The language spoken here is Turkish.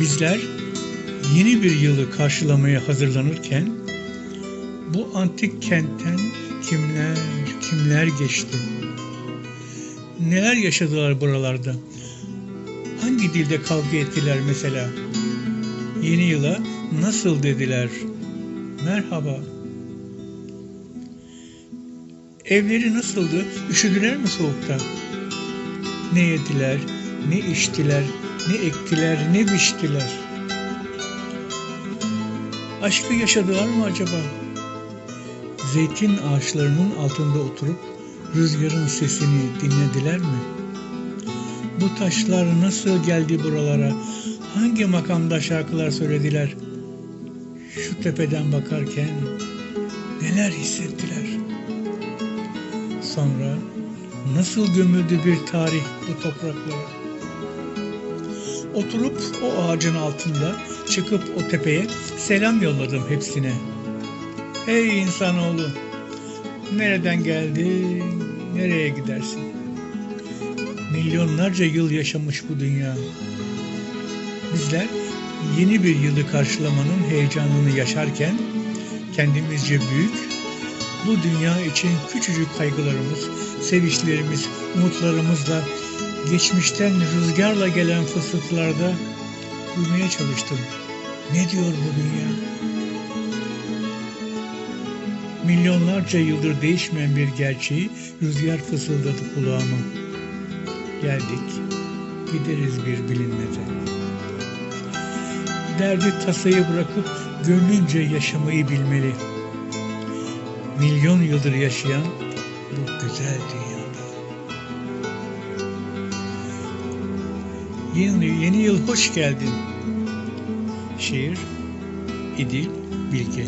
Bizler yeni bir yılı karşılamaya hazırlanırken bu antik kentten kimler kimler geçti? Neler yaşadılar buralarda? Hangi dilde kavga ettiler mesela? Yeni yıla nasıl dediler? Merhaba. Evleri nasıldı? Üşüdüler mi soğukta? Ne yediler, ne içtiler, ne ektiler, ne biçtiler? Aşkı yaşadılar mı acaba? Zeytin ağaçlarının altında oturup rüzgarın sesini dinlediler mi? Bu taşlar nasıl geldi buralara? Hangi makamda şarkılar söylediler? Şu tepeden bakarken neler hissettiler? Sonra nasıl gömüldü bir tarih bu topraklara? Oturup o ağacın altında çıkıp o tepeye selam yolladım hepsine. Hey insanoğlu, nereden geldin, nereye gidersin? Milyonlarca yıl yaşamış bu dünya. Bizler yeni bir yılı karşılamanın heyecanını yaşarken kendimizce büyük, bu dünya için küçücük kaygılarımız, sevinçlerimiz, umutlarımızla geçmişten rüzgarla gelen fısıltılarda duymaya çalıştım. Ne diyor bu dünya? Milyonlarca yıldır değişmeyen bir gerçeği rüzgar fısıldadı kulağıma. Geldik, gideriz bir bilinmeden. Derdi tasayı bırakıp gönlünce yaşamayı bilmeli. Milyon yıldır yaşayan bu güzel dünyada. Yeni, yeni yıl hoş geldin. Şiir İdil Bilge